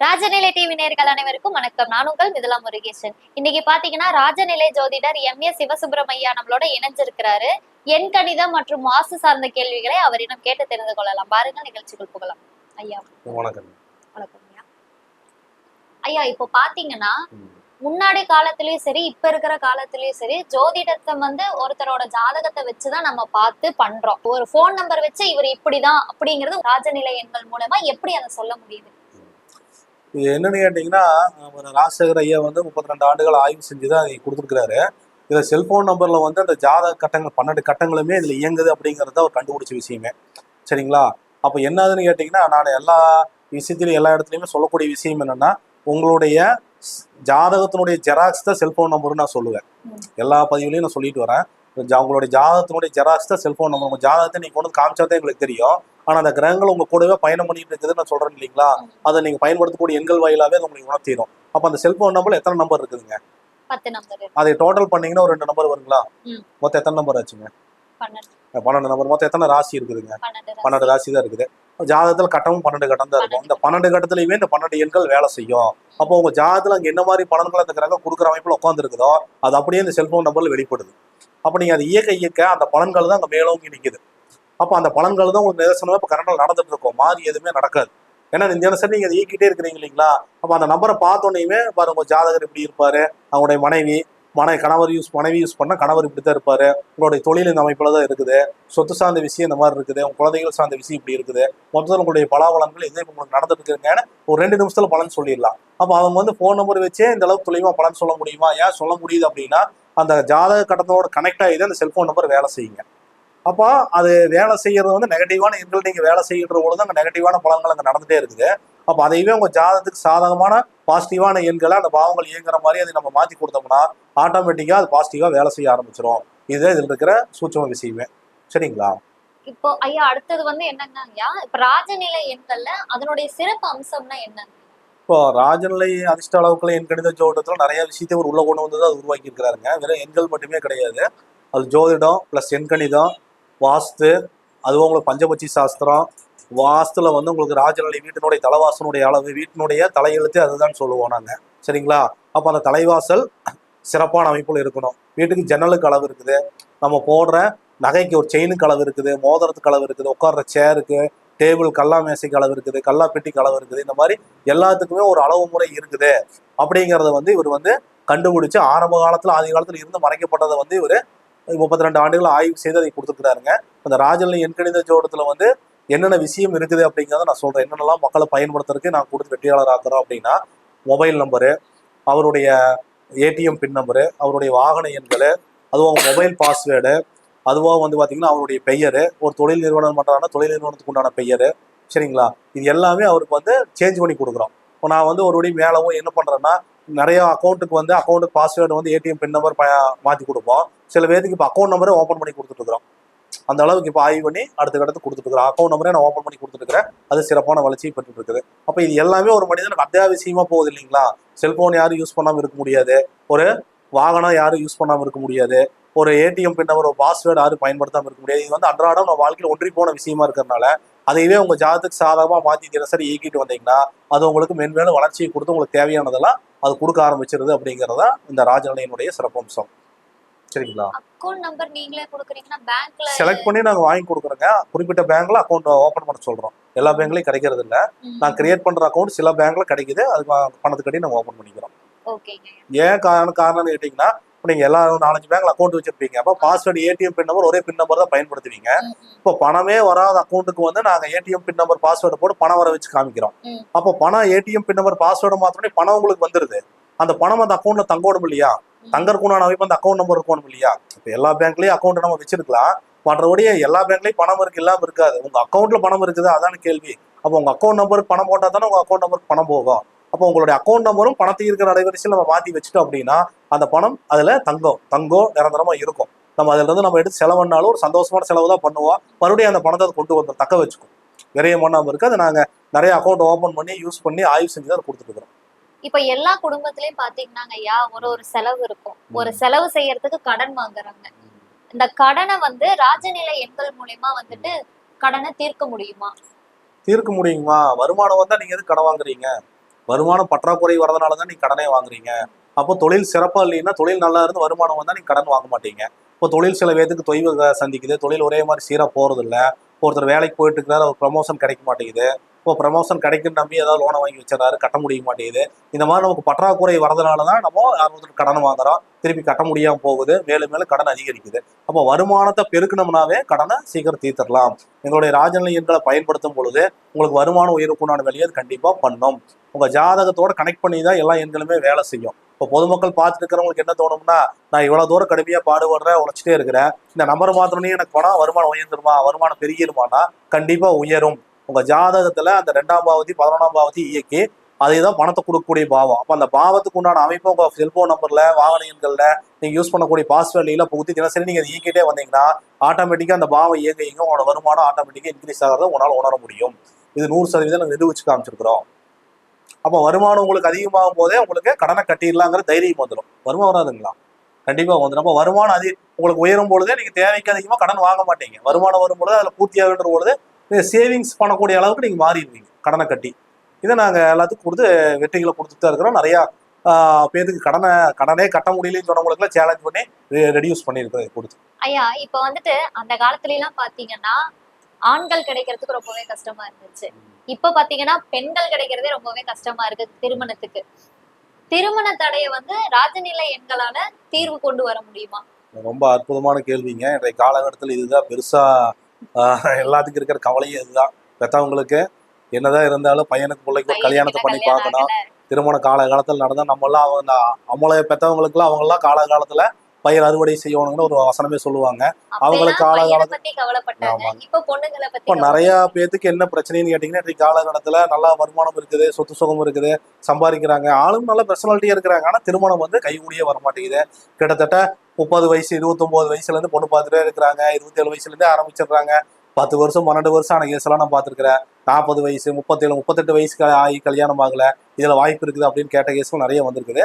Rajanilai TV நேர்கள் அனைவருக்கும் வணக்கம். நான் உங்கள் மிதுலா முருகேசன். இன்னைக்கு பாத்தீங்கன்னா ராஜநிலை ஜோதிடர் எம். ஏ. சிவசுப்பிரமணியா நம்மளோட இணைஞ்சிருக்கிறாரு. எண் கணிதம் மற்றும் வாஸ்து சார்ந்த கேள்விகளை அவரிடம் கேட்டு தெரிந்து கொள்ளலாம். பாருங்க நிகழ்ச்சிக்குள் போகலாம். ஐயா. வணக்கம். வணக்கம் ஐயா. ஐயா இப்போ பாத்தீங்கன்னா. முன்னாடி காலத்திலயும் சரி இப்ப இருக்கிற காலத்திலயும் சரி ஜோதிடத்தை வந்து ஒருத்தரோட ஜாதகத்தை வச்சுதான் நம்ம பார்த்து பண்றோம். ஒரு ஃபோன் நம்பர் வச்சு இவர் இப்படிதான் அப்படிங்கிறது ராஜநிலை எண்கள் மூலமா எப்படி அதை சொல்ல முடியுது? இது என்னன்னு கேட்டிங்கன்னா ஒரு ராஜசேகர் ஐயா வந்து முப்பத்தி ரெண்டு ஆண்டுகள் ஆய்வு செஞ்சு தான் அதை கொடுத்துருக்காரு இதில் செல்ஃபோன் நம்பரில் வந்து அந்த ஜாதக கட்டங்கள் பன்னெண்டு கட்டங்களுமே இதில் இயங்குது அப்படிங்கிறத அவர் கண்டுபிடிச்ச விஷயமே. சரிங்களா? அப்போ என்னதுன்னு கேட்டிங்கன்னா நான் எல்லா விஷயத்திலையும் எல்லா இடத்துலையுமே சொல்லக்கூடிய விஷயம் என்னென்னா உங்களுடைய ஜாதகத்தினுடைய ஜெராக்ஸ் தான் செல்ஃபோன் நம்பர்னு நான் சொல்லுவேன். எல்லா பதிவுலையும் நான் சொல்லிட்டு வரேன். உங்களுடைய ஜாதகத்தினுடைய ஜெராக்ஸ் தான் செல்ஃபோன் நம்பர் உங்கள் ஜாதகத்தை நீங்கள் கொண்டு காமிச்சா தான் எங்களுக்கு தெரியும். ஆனால் அந்த கிரகங்கள் உங்கள் கூடவே பயணம் பண்ணிட்டு இருக்குதுன்னு நான் சொல்கிறேன் இல்லைங்களா? அதை நீங்கள் பயன்படுத்தக்கூடிய எண்கள் வாயிலாவே அது உங்களுக்கு உணர்த்திடும் அப்போ அந்த செல்ஃபோன் நம்பர்ல எத்தனை நம்பர் இருக்குதுங்க? நம்பர் அதை டோட்டல் பண்ணீங்கன்னா ஒரு ரெண்டு நம்பர் வருங்களா. மொத்தம் எத்தனை நம்பர் ஆச்சுங்க? பன்னெண்டு. நம்பர் மொத்தம் எத்தனை ராசி இருக்குதுங்க? பன்னெண்டு ராசி. தான் இருக்குது. ஜாதகத்தில் கட்டமும் பன்னெண்டு கட்டம் தான் இருக்கும். இந்த பன்னெண்டு கட்டத்துலையுமே இந்த பன்னெண்டு எண்கள் வேலை செய்யும். அப்போ உங்க ஜாதகத்தில் அங்கே என்ன மாதிரி பலன்கள் அந்த கிரகம் கொடுக்குற அமைப்பில் உட்காந்துருக்குதோ அது அப்படியே இந்த செல்ஃபோன் நம்பர்ல வெளிப்படுது. அப்போ நீங்கள் அதை இயக்க இயக்க அந்த பலன்கள் தான் அங்கே மேலோங்கி நிற்குது அப்போ அந்த பலன்கள் தான் உங்களுக்கு நிதர்சனமாக இப்போ கரண்டில் நடந்துட்டு இருக்கோம். மாறி எதுவுமே நடக்காது. ஏன்னா இந்த தினசரி நீங்கள் அதை இயக்கிட்டே இருக்கிறீங்க இல்லைங்களா? அப்போ அந்த நம்பரை பார்த்தோன்னே பாரு உங்கள் ஜாதகர் இப்படி இருப்பார் அவங்களுடைய மனைவி மனை கணவர் யூஸ் மனைவி யூஸ் பண்ணால் கணவர் இப்படி தான் இருப்பார் உங்களுடைய தொழில் இந்த அமைப்பில் தான் இருக்குது சொத்து சார்ந்த விஷயம் இந்த மாதிரி இருக்குது உங்கள் குழந்தைகள் சார்ந்த விஷயம் இப்படி இருக்குது மொத்தத்தில் உங்களுடைய பலாபலன்கள் எது உங்களுக்கு நடந்துட்டு இருக்குங்கன்னு ஒரு ரெண்டு நிமிஷத்துல பலன் சொல்லிடலாம். அப்போ அவங்க வந்து ஃபோன் நம்பர் வச்சே இந்த அளவுக்கு துல்லியமா பலன் சொல்ல முடியுமா? ஏன் சொல்ல முடியுது அப்படின்னா அந்த ஜாதக கட்டத்தோட கனெக்ட் ஆகி தான் அந்த செல்போன் நம்பர் வேலை செய்யுங்க. அப்போ அது வேலை செய்யறது வந்து நெகட்டிவான எண்கள் நீங்கள் வேலை செய்கிற பொழுது அங்கே நெகட்டிவான பலன்கள் அங்கே நடந்துகிட்டே இருக்குது. அப்போ அதையவே உங்க ஜாதகத்துக்கு சாதகமான பாசிட்டிவான எண்களை அந்த பாவங்கள் இயங்குற மாதிரி அதை நம்ம மாத்தி கொடுத்தோம்னா ஆட்டோமேட்டிக்கா அது பாசிட்டிவாக வேலை செய்ய ஆரம்பிச்சிரும். இதுதான் இதில் இருக்கிற சூட்சம விஷயமே. சரிங்களா? இப்போ ஐயா அடுத்தது வந்து என்னங்க ஐயா இப்ப ராஜநிலை எண்கள்ல அதனுடைய சிறப்பு அம்சம்னா என்ன இப்போ ராஜநிலை அதிர்ஷ்ட அளவுக்குள்ள என் கணித ஜோதிடத்தில் நிறைய விஷயத்தை ஒரு உள்ள கொண்டு வந்து அது உருவாக்கி இருக்கிறாருங்க வெறும் எண்கள் மட்டுமே கிடையாது. அது ஜோதிடம் ப்ளஸ் எண்கணிதம் வாஸ்து அதுவும் உங்களுக்கு பஞ்சபட்சி சாஸ்திரம். வாஸ்துல வந்து உங்களுக்கு ராஜநிலை வீட்டினுடைய தலைவாசனுடைய அளவு வீட்டினுடைய தலையெழுத்து அதுதான் சொல்லுவோம் நாங்கள் சரிங்களா? அப்போ அந்த தலைவாசல் சிறப்பான அமைப்பில் இருக்கணும். வீட்டுக்கு ஜன்னலுக்கு அளவு இருக்குது. நம்ம போடுற நகைக்கு ஒரு செயினுக்கு அளவு இருக்குது. மோதிரத்துக்கு அளவு இருக்குது. உட்கார்ற சேருக்கு டேபிள் கல்லா மேசைக்கு அளவு இருக்குது கல்லா பெட்டிக்கு அளவு இருக்குது இந்த மாதிரி எல்லாத்துக்குமே ஒரு அளவு முறை இருக்குது. அப்படிங்கிறத வந்து இவர் வந்து கண்டுபிடிச்சு ஆரம்ப காலத்தில் ஆதி காலத்தில் இருந்து மறைக்கப்பட்டதை வந்து இவர் முப்பத்தி ரெண்டு ஆண்டுகள் ஆய்வு செய்து அதை கொடுத்துருக்காருங்க இந்த ராஜநிலை எண்கணித ஜோடத்தில் வந்து என்னென்ன விஷயம் இருக்குது அப்படிங்கிறத நான் சொல்கிறேன் என்னென்னலாம் மக்களை பயன்படுத்துறதுக்கு நான் கொடுத்து வெற்றியாளர் ஆக்குறோம் அப்படின்னா மொபைல் நம்பரு அவருடைய ஏடிஎம் பின் நம்பரு அவருடைய வாகன எண்கள் அதுவும் அவங்க மொபைல் பாஸ்வேர்டு அதுவாக வந்து பார்த்தீங்கன்னா அவருடைய பெயர் ஒரு தொழில் நிறுவனம் பண்ணுறாங்கன்னா தொழில் நிறுவனத்துக்கு உண்டான பெயர். சரிங்களா? இது எல்லாமே அவருக்கு வந்து சேஞ்ச் பண்ணி கொடுக்குறோம். இப்போ நான் வந்து ஒருபடி மேலவும் என்ன பண்ணுறேன்னா நிறைய அக்கௌண்ட்டுக்கு வந்து அக்கௌண்ட்டுக்கு பாஸ்வேர்டு வந்து ஏடிஎம் பின் நம்பர் மாற்றி கொடுப்போம். சில பேருக்கு இப்போ அக்கௌண்ட் நம்பரே ஓப்பன் பண்ணி கொடுத்துட்டுருக்குறோம் அந்த அளவுக்கு இப்போ ஆய்வு பண்ணி அடுத்த கட்டத்துக்கு கொடுத்துருக்குறோம் அக்கௌண்ட் நம்பரே நான் ஓப்பன் பண்ணி கொடுத்துருக்குறேன் அது சிறப்பான வளர்ச்சியை பெற்றுட்டு இருக்குது. அப்போ இது எல்லாமே ஒரு மனிதனுக்கு அத்தியாவசியமா போகுது இல்லைங்களா? செல்போன் யாரும் யூஸ் பண்ணாமல் இருக்க முடியாது. ஒரு வாகனம் யாரும் யூஸ் பண்ணாமல் இருக்க முடியாது. ஒரு ஏடிஎம் பின் ஒரு பாஸ்வேர்டு யாரும் பயன்படுத்தாமல் இருக்க முடியாது. இது வந்து அன்றாடம் நம்ம வாழ்க்கையில் ஒன்றி போன விஷயமா இருக்கிறதுனால அதையவே உங்க ஜாதத்துக்கு சாதகமாக மாற்றி தினசரி இயக்கிட்டு வந்தீங்கன்னா அது உங்களுக்கு மென்மேலும் வளர்ச்சியை கொடுத்து உங்களுக்கு தேவையானதெல்லாம் அது கொடுக்க ஆரம்பிச்சிருது அப்படிங்கிறதா இந்த ராஜநிலையினுடைய சிறப்பம்சம். சரிங்களா? அக்கௌண்ட் நம்பர் நீங்களே கொடுக்குறீங்கன்னா பேங்க்ல செலக்ட் பண்ணி நாங்க வாங்கி கொடுக்குறோங்க. குறிப்பிட்ட பேங்க்ல அக்கௌண்ட் ஓபன் பண்ண சொல்றோம். எல்லா பேங்க்லயும் கிடைக்கிறது இல்ல. நான் கிரியேட் பண்ற அக்கௌண்ட் சில பேங்க்ல கிடைக்குது. அதுக்கு பணத்து கட்டி நாங்க ஓபன் பண்ணிக்கிறோம். ஏன் காரணம் காரணம்னு கேட்டீங்கன்னா இப்போ நீங்க எல்லாரும் நாலஞ்சு பேங்க்ல அக்கௌண்ட் வச்சிருப்பீங்க. அப்போ பாஸ்வேர்டு ஏடிஎம் பின் நம்பர் ஒரே பின் நம்பர் தான் பயன்படுத்துவீங்க. இப்போ பணமே வராத அக்கௌண்ட்டுக்கு வந்து நாங்க ஏடிஎம் பின் நம்பர் பாஸ்வேர்டு போட்டு பணம் வர வச்சு காமிக்கிறோம். அப்போ பணம் ஏடிஎம் பின் நம்பர் பாஸ்வேர்டு மாத்திரமே பணம் உங்களுக்கு வந்துருது. அந்த பணம் அந்த அக்கௌண்ட்ல தங்கணும் இல்லையா? தங்கறதுக்குண்டான அமைப்பு அந்த அக்கௌண்ட் நம்பர் இருக்கணும் இல்லையா? இப்போ எல்லா பேங்க்லயும் அக்கௌண்ட் நம்ம வச்சிருக்கலாம். மற்றபடி எல்லா பேங்க்லயும் பணம் இருக்கு இல்லாம இருக்காது. உங்க அக்கௌண்ட்ல பணம் இருக்குது அதான கேள்வி. அப்போ உங்க அக்கௌண்ட் நம்பருக்கு பணம் போட்டா தானே உங்க அக்கௌண்ட் நம்பருக்கு பணம் போகும். அப்போ உங்களுடைய அக்கௌண்ட் நம்பரும் பணத்தை இருக்கிற அலைவரிசையில் நம்ம மாத்தி வச்சுட்டோம் அப்படின்னா அந்த பணம் அதுல தங்கம். தங்கம் நிரந்தரமா இருக்கும். நம்ம அதுல இருந்து நம்ம எடுத்து செலவுனாலும் ஒரு சந்தோஷமான செலவு தான் பண்ணுவோம் மறுபடியும் அந்த பணத்தை கொண்டு வந்து தக்க வச்சுக்கும். விரயம் பண்ணாம இருக்கு அதை நாங்க நிறைய அக்கௌண்ட் ஓபன் பண்ணி யூஸ் பண்ணி ஆய்வு செஞ்சு தான் கொடுத்துட்டு இருக்கிறோம். இப்ப எல்லா குடும்பத்திலயும் பாத்தீங்கன்னாங்க ஐயா ஒரு ஒரு செலவு இருக்கும். ஒரு செலவு செய்யறதுக்கு கடன் வாங்குறாங்க. இந்த கடனை வந்து ராஜநிலை எண்கள் மூலியமா வந்துட்டு கடனை தீர்க்க முடியுமா? தீர்க்க முடியுமா? வருமானம் வந்தா நீங்க எதுக்கு கடன் வாங்குறீங்க? வருமானம் பற்றாக்குறை வரதுனால தான் நீங்க கடனே வாங்குறீங்க. அப்போ தொழில் சிறப்பா இல்லைன்னா தொழில் நல்லா இருந்து வருமானம் வந்தா நீங்க கடன் வாங்க மாட்டீங்க. இப்போ தொழில் சில பேத்துக்கு தொய்வு சந்திக்குது. தொழில் ஒரே மாதிரி சீராக போறது ஒருத்தர் வேலைக்கு போயிட்டு இருக்கிறார் ஒரு ப்ரமோஷன் கிடைக்க மாட்டேங்குது. இப்போ ப்ரமோஷன் கிடைக்குன்னு நம்பி ஏதாவது லோனை வாங்கி வச்சிடறாரு கட்ட முடிய மாட்டேங்குது. இந்த மாதிரி நமக்கு பற்றாக்குறை வரதுனால தான் நம்ம யாரும் கடன் வாங்குறோம். திருப்பி கட்ட முடியாமல் போகுது. மேலும் மேலும் கடன் அதிகரிக்குது. அப்போ வருமானத்தை பெருக்கணும்னாவே கடனை சீக்கிரம் தீர்த்திடலாம். எங்களுடைய ராஜநிலை எண்களை பயன்படுத்தும் பொழுது உங்களுக்கு வருமானம் உயர்வுக்குண்டான வேலையை அது கண்டிப்பாக பண்ணும். உங்கள் ஜாதகத்தோட கனெக்ட் பண்ணி தான் எல்லா எண்களுமே வேலை செய்யும். இப்போ பொதுமக்கள் பார்த்துட்டு இருக்கிறவங்களுக்கு என்ன தோணும்னா நான் இவ்வளோ தூரம் கடுமையாக பாடுபடுறேன் உழைச்சிட்டே இருக்கிறேன். இந்த நம்பர் மாத்திரமே எனக்கு பணம் வருமானம் உயர்ந்துருமா? வருமானம் பெருகிருமானா? கண்டிப்பாக உயரும். உங்க ஜாதகத்துல அந்த ரெண்டாம் பாவதி பதினொன்றாம் பாவதி இயக்கி அதே தான் பணத்தை கொடுக்கக்கூடிய பாவம். அப்போ அந்த பாவத்துக்கு உண்டான அமைப்பு உங்க செல்போன் நம்பர்ல வாகன எண்களில் நீங்க யூஸ் பண்ணக்கூடிய பாஸ்வேர்ட்ல புகுத்தி தினசரி நீங்கள் அதை இயக்கிட்டே வந்தீங்கன்னா ஆட்டோமேட்டிக்காக அந்த பாவம் இயங்க இயங்க உங்களோட வருமானம் ஆட்டோமேட்டிக்காக இன்க்ரீஸ் ஆகிறத உங்களால் உணர முடியும். இது நூறு சதவீதம் நாங்கள் நிரூபிச்சு காமிச்சிருக்கிறோம். அப்போ வருமானம் உங்களுக்கு அதிகமாகும் போதே உங்களுக்கு கடனை கட்டிடலாங்கிற தைரியம் வந்துடும் வருமானம் வராதுங்களா? கண்டிப்பாக வந்துடும் அப்போ வருமானம் அதிக உங்களுக்கு உயரும் பொழுதே நீங்க தேவைக்கு அதிகமாக கடன் வாங்க மாட்டீங்க. வருமானம் வரும் பொழுது அதுல பொழுது சேவிங்ஸ் பண்ணக்கூடிய அளவுக்கு நீங்க மாறிடுவீங்க கடனை கட்டி. இதை நாங்க எல்லாத்துக்கும் கொடுத்து வெற்றிகளை கொடுத்துட்டு தான் இருக்கிறோம். நிறைய பேருக்கு கடனை கடனே கட்ட முடியலன்னு சொன்னவங்களுக்குலாம் சேலஞ்ச் பண்ணி ரெடியூஸ் பண்ணியிருக்கோம் கொடுத்து. ஐயா இப்ப வந்துட்டு அந்த காலத்துல எல்லாம் பாத்தீங்கன்னா ஆண்கள் கிடைக்கிறதுக்கு ரொம்பவே கஷ்டமா இருந்துச்சு. இப்ப பாத்தீங்கன்னா பெண்கள் கிடைக்கிறதே ரொம்பவே கஷ்டமா இருக்கு திருமணத்துக்கு. திருமண தடையை வந்து ராஜநிலை எண்களால தீர்வு கொண்டு வர முடியுமா? ரொம்ப அற்புதமான கேள்விங்க. இன்றைய காலகட்டத்தில் இதுதான் பெருசா எல்லாத்துக்கும் இருக்கிற கவலையே இதுதான். பெத்தவங்களுக்கு என்னதான் இருந்தாலும் பையனுக்கு பிள்ளைக்கு ஒரு கல்யாணத்தை பண்ணி பார்க்கணும். திருமண காலகாலத்தில் நடந்தா நம்ம எல்லாம் அவங்க அவங்கள பெத்தவங்களுக்குலாம் அவங்க எல்லாம் காலகாலத்துல பயிர் அறுவடை செய்யணும்னு ஒரு வசனமே சொல்லுவாங்க. அவங்களுக்கு அப்பெல்லாம் பையனை காலகாலத்து- பத்தி கவலைப்பட்டாங்க. ஆமாங்க. இப்ப நிறைய பேத்துக்கு என்ன பிரச்சனைன்னு கேட்டீங்கன்னா இன்றைக்கு காலகட்டத்துல நல்லா வருமானம் இருக்குது சொத்து சுகம் இருக்குது சம்பாதிக்கிறாங்க. ஆளும் நல்ல பர்சனாலிட்டியா இருக்கிறாங்க. ஆனா திருமணம் வந்து கைகூடியே வர மாட்டேங்குது கிட்டத்தட்ட முப்பது வயசு இருபத்தொம்போது வயசுலேருந்து பொண்ணு பார்த்துட்டே இருக்கிறாங்க. இருபத்தேழு வயசுலேருந்தே ஆரம்பிச்சிடுறாங்க. பத்து வருஷம் பன்னெண்டு வருஷம் ஆன கேஸ்லாம் நான் பார்த்துருக்குறேன். நாற்பது வயசு முப்பத்தேழு முப்பத்தெட்டு வயசுக்கு ஆகி கல்யாணம் ஆகலை. இதில் வாய்ப்பு இருக்குது அப்படின்னு கேட்ட கேஸும் நிறைய வந்திருக்குது.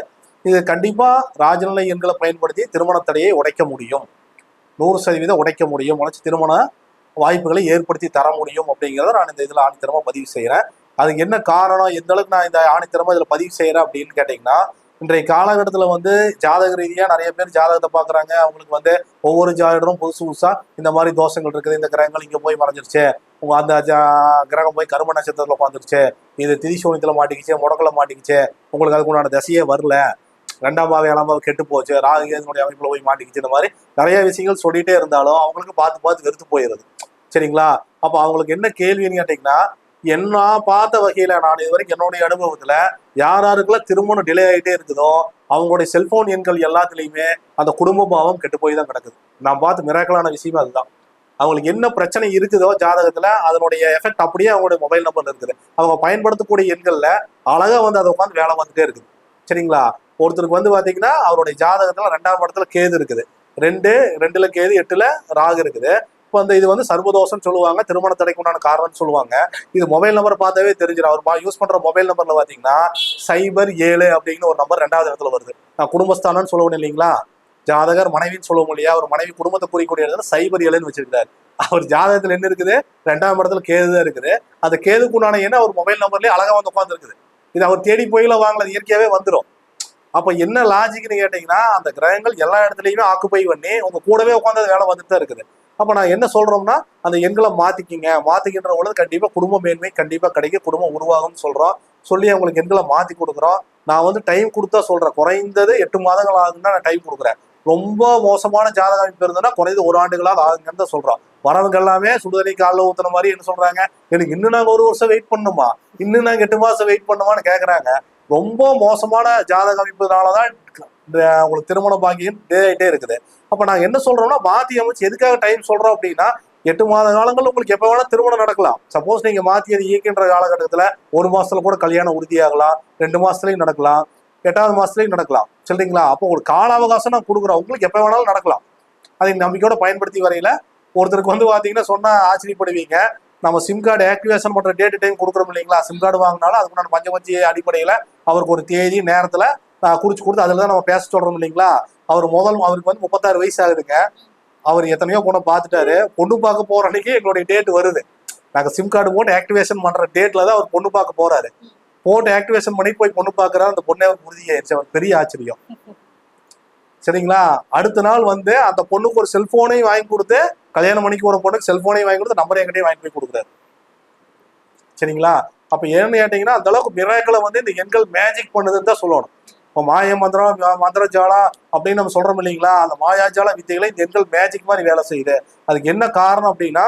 இது கண்டிப்பாக ராஜநிலை எண்களை பயன்படுத்தி திருமண தடையை உடைக்க முடியும். நூறு சதவீதம் உடைக்க முடியும். உழைச்சி திருமண வாய்ப்புகளை ஏற்படுத்தி தர முடியும் அப்படிங்கிறத நான் இந்த இதில் ஆணித்தரமாக பதிவு செய்கிறேன் அதுக்கு என்ன காரணம்? எந்த அளவுக்கு நான் இந்த ஆணித்தரமாக இதில் பதிவு செய்கிறேன் அப்படின்னு கேட்டிங்கன்னா இன்றைய காலகட்டத்தில் வந்து ஜாதக ரீதியாக நிறைய பேர் ஜாதகத்தை பார்க்குறாங்க அவங்களுக்கு வந்து ஒவ்வொரு ஜாதகரும் புதுசு புதுசாக இந்த மாதிரி தோஷங்கள் இருக்குது. இந்த கிரகங்கள் இங்கே போய் மறைஞ்சிருச்சு. உங்க அந்த ஜா- கிரகம் போய் கரும நட்சத்திரத்தில் உட்காந்துருச்சு இது திரிசூனியத்தில் மாட்டிக்கிச்சு முடக்கல மாட்டிக்கிச்சு. உங்களுக்கு அதுக்கு உண்டான தசையே வரல. ரெண்டாம் பாவை ஏழாம் பாவை கெட்டு போச்சு. ராகுகேதனுடைய அமைப்பில் போய் மாட்டிக்கிச்சு. இந்த மாதிரி நிறைய விஷயங்கள் சொல்லிட்டே இருந்தாலும் அவங்களுக்கு பார்த்து பார்த்து வெறுத்து போயிடுது. சரிங்களா? அப்போ அவங்களுக்கு என்ன கேள்வின்னு கேட்டீங்கன்னா என்ன பார்த்த வகையில நான் இது வரைக்கும் என்னுடைய அனுபவத்துல யார் யாருக்கெல்லாம் திருமணம் டிலே ஆகிட்டே இருக்குதோ அவங்களுடைய செல்போன் எண்கள் எல்லாத்துலயுமே அந்த குடும்ப பாவம் கெட்டு போய் தான் கிடக்குது. நான் பார்த்து மிராக்கலான விஷயமே அதுதான். அவங்களுக்கு என்ன பிரச்சனை இருக்குதோ ஜாதகத்துல அதனுடைய எஃபெக்ட் அப்படியே அவங்களுடைய மொபைல் நம்பர்ல இருக்குது. அவங்க பயன்படுத்தக்கூடிய எண்கள்ல அழகா வந்து அதை உட்காந்து வேலை வந்துட்டே இருக்குது. சரிங்களா? ஒருத்தருக்கு வந்து பாத்தீங்கன்னா அவருடைய ஜாதகத்துல ரெண்டாம் இடத்துல கேது இருக்குது. ரெண்டு ரெண்டுல கேது எட்டுல ராகு இருக்குது. இப்போ அந்த இது வந்து சர்வதோஷம் சொல்லுவாங்க திருமண தடைக்கு உண்டான காரணம்னு சொல்லுவாங்க. இது மொபைல் நம்பர் பார்த்தாவே தெரிஞ்சிடும். அவர் யூஸ் பண்ற மொபைல் நம்பர்ல பாத்தீங்கன்னா சைபர் ஏழு அப்படின்னு ஒரு நம்பர் ரெண்டாவது இடத்துல வருது. நான் குடும்பஸ்தானம்னு சொல்லுவேன் இல்லைங்களா? ஜாதகர் மனைவின்னு சொல்லுவோம் இல்லையா அவர் மனைவி குடும்பத்தை குறிக்கூடிய இடத்துல சைபர் ஏழுன்னு வச்சிருக்காரு அவர் ஜாதகத்துல என்ன இருக்குது? ரெண்டாம் இடத்துல கேது தான் இருக்குது. அந்த கேதுக்கு உண்டான என்ன அவர் மொபைல் நம்பர்லயே அழகா வந்து உட்காந்துருக்குது இது அவர் தேடி போயில வாங்கல இயற்கையாவே வந்துடும் அப்ப என்ன லாஜிக்னு கேட்டீங்கன்னா அந்த கிரகங்கள் எல்லா இடத்துலயுமே ஆக்குப்பை பண்ணி உங்க கூடவே உட்காந்து வேலை வந்துட்டு தான் இருக்குது. அப்ப நான் என்ன சொல்றோம்னா அந்த எண்களை மாத்திக்கிங்க. மாத்திக்கின்ற பொழுது கண்டிப்பா குடும்ப மேன்மை கண்டிப்பா கிடைக்கும். குடும்பம் உருவாகும்னு சொல்றோம். சொல்லி அவங்களுக்கு எண்களை மாத்தி கொடுக்குறோம். நான் வந்து டைம் கொடுத்தா சொல்றேன். குறைந்தது எட்டு மாதங்கள் ஆகுதுன்னா நான் டைம் கொடுக்குறேன். ரொம்ப மோசமான ஜாதக அமைப்பு இருந்ததுன்னா குறைந்தது ஒரு ஆண்டுகளாக ஆகுங்கன்னு தான் சொல்றோம். வரவங்க எல்லாமே சுடுதண்ணி காலில் ஊத்துன மாதிரி என்ன சொல்றாங்க? எனக்கு இன்னும் நாங்க ஒரு வருஷம் வெயிட் பண்ணுமா? இன்னும் நாங்க எட்டு மாசம் வெயிட் பண்ணுமான்னு கேக்குறாங்க. ரொம்ப மோசமான ஜாதக அமைப்புனாலதான் இந்த உங்களுக்கு திருமண பாக்கியம் டே ஆகிட்டே இருக்குது. அப்போ நாங்கள் என்ன சொல்றோம்னா மாற்றி அமைச்சு எதுக்காக டைம் சொல்றோம் அப்படின்னா எட்டு மாத காலங்கள் உங்களுக்கு எப்போ வேணால் திருமணம் நடக்கலாம். சப்போஸ் நீங்கள் மாற்றி அது இயக்கின்ற காலகட்டத்தில் ஒரு மாசத்துல கூட கல்யாணம் உறுதியாகலாம் ரெண்டு மாதத்துலையும் நடக்கலாம் எட்டாவது மாதத்துலையும் நடக்கலாம். சரிங்களா? அப்போ ஒரு கால அவகாசம் நான் கொடுக்குறோம். உங்களுக்கு எப்போ வேணாலும் நடக்கலாம். அதை நம்பிக்கையோட பயன்படுத்தி வரையில ஒருத்தருக்கு வந்து பார்த்தீங்கன்னா சொன்னால் ஆச்சரியப்படுவீங்க. நம்ம சிம் கார்டு ஆக்டிவேஷன் பண்ணுற டேட் டைம் கொடுக்குறோம் இல்லைங்களா? சிம் கார்டு வாங்கினாலும் அதுக்கு பஞ்ச பஞ்சி அடிப்படையில் அவருக்கு ஒரு தேதி நேரத்தில் நான் குறிச்சு கொடுத்து அதில் தான் நம்ம பேச சொல்கிறோம் இல்லைங்களா? அவர் முதல் அவருக்கு வந்து முப்பத்தாறு வயசு ஆகுதுங்க அவர் எத்தனையோ பொண்ணை பார்த்துட்டாரு. பொண்ணு பார்க்க போற அன்னைக்கு எங்களுடைய டேட் வருது. நாங்க சிம் கார்டு போட்டு ஆக்டிவேஷன் பண்ற டேட்ல தான் அவர் பொண்ணு பார்க்க போறாரு. போட்டு ஆக்டிவேஷன் பண்ணி போய் பொண்ணு பார்க்கறாரு. அந்த பொண்ணே அவருக்கு உறுதியாயிருச்சு அவர் பெரிய ஆச்சரியம். சரிங்களா? அடுத்த நாள் வந்து அந்த பொண்ணுக்கு ஒரு செல்போனையும் வாங்கி கொடுத்து கல்யாணம் பண்ணிக்கு ஒரு பொண்ணுக்கு செல்போனையும் வாங்கி கொடுத்து நம்பர் என்கிட்டயும் வாங்கி போய் கொடுக்குறாரு. சரிங்களா? அப்ப ஏன்னு கேட்டீங்கன்னா அந்த அளவுக்கு மிராக்களை வந்து இந்த எண்கள் மேஜிக் பண்ணுதுன்னு தான் சொல்லணும். இப்போ மாய மந்திரம் மந்திர ஜாலம் அப்படின்னு நம்ம சொல்றோம் இல்லைங்களா? அந்த மாயாஜால வித்தைகளை இந்த எண்கள் மேஜிக் மாதிரி வேலை செய்யுது. அதுக்கு என்ன காரணம் அப்படின்னா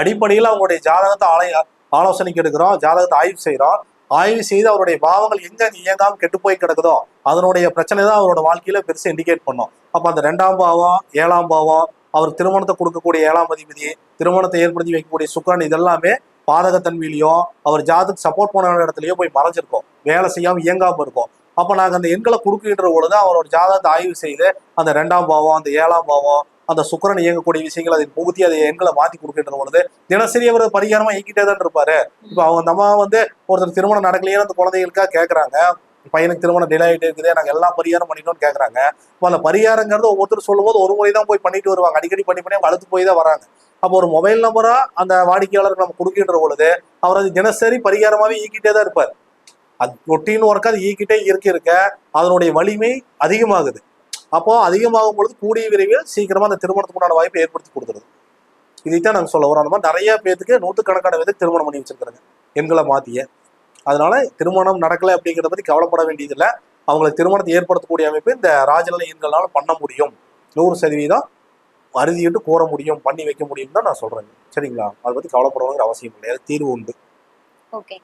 அடிப்படையில் அவங்களுடைய ஜாதகத்தை ஆலய ஆலோசனைக்கு எடுக்கிறோம் ஜாதகத்தை ஆய்வு செய்கிறோம் ஆய்வு செய்து அவருடைய பாவங்கள் எங்க அது இயங்காம கெட்டு போய் கிடக்குதோ அதனுடைய பிரச்சனை தான் அவரோட வாழ்க்கையில பெருசா இண்டிகேட் பண்ணும். அப்ப அந்த ரெண்டாம் பாவம் ஏழாம் பாவம் அவர் திருமணத்தை கொடுக்கக்கூடிய ஏழாம் அதிபதி திருமணத்தை ஏற்படுத்தி வைக்கக்கூடிய சுக்கரன் இதெல்லாமே பாதகத்தன்மையிலையும் அவர் ஜாதகத்துக்கு சப்போர்ட் பண்ண இடத்துலயோ போய் மறைஞ்சிருக்கும். வேலை செய்யாம இயங்காம இருக்கும். அப்போ நாங்கள் அந்த எண்களை கொடுக்கின்ற பொழுது அவரோட ஜாதகத்தை ஆய்வு செய்து அந்த ரெண்டாம் பாவம் அந்த ஏழாம் பாவம் அந்த சுக்கரன் இயங்கக்கூடிய விஷயங்கள் அதை புகுத்தி அதை எண்களை மாற்றி கொடுக்கின்ற பொழுது தினசரி அவர் பரிகாரமா இயக்கிட்டே தான் இருப்பாரு. இப்போ அவங்க அம்மா வந்து ஒருத்தர் திருமணம் நடக்கலையே அந்த குழந்தைகளுக்காக கேட்குறாங்க பையனுக்கு திருமணம் டிலே ஆகிட்டு இருக்குது நாங்கள் எல்லாம் பரிகாரம் பண்ணிட்டோம்னு கேட்குறாங்க அப்ப அந்த பரிகாரங்கிறது ஒவ்வொருத்தர் சொல்லும்போது ஒரு முறை தான் போய் பண்ணிட்டு வருவாங்க. அடிக்கடி பண்ணி பண்ணி அவங்க அழுத்து போய் தான் வராங்க. அப்போ ஒரு மொபைல் நம்பரா அந்த வாடிக்கையாளருக்கு நம்ம கொடுக்கின்ற பொழுது அவர் அது தினசரி பரிகாரமாகவே இயக்கிட்டே தான் இருப்பார். அது ரொட்டீன் ஒர்க் அது ஈக்கிட்டே இருக்க இருக்க அதனுடைய வலிமை அதிகமாகுது. அப்போ அதிகமாகும் பொழுது கூடிய விரைவில் சீக்கிரமா அந்த திருமணத்துக்கு உண்டான வாய்ப்பை ஏற்படுத்தி கொடுத்துருது. இதைத்தான் நாங்கள் சொல்ல வரோம். அந்த மாதிரி நிறைய பேத்துக்கு நூற்றுக்கணக்கான பேருக்கு திருமணம் பண்ணி வச்சிருக்காங்க எண்களை மாத்திய. அதனால திருமணம் நடக்கலை அப்படிங்கிறத பத்தி கவலைப்பட வேண்டியதில்லை. அவங்களுக்கு திருமணத்தை ஏற்படுத்தக்கூடிய அமைப்பு இந்த ராஜநிலை எண்களால் பண்ண முடியும். நூறு சதவீதம் அறுதிட்டு கூற முடியும் பண்ணி வைக்க முடியும் தான் நான் சொல்றேன் சரிங்களா? அதை பத்தி கவலைப்படணுங்கிற அவசியம் இல்லை. தீர்வு உண்டு. ஓகே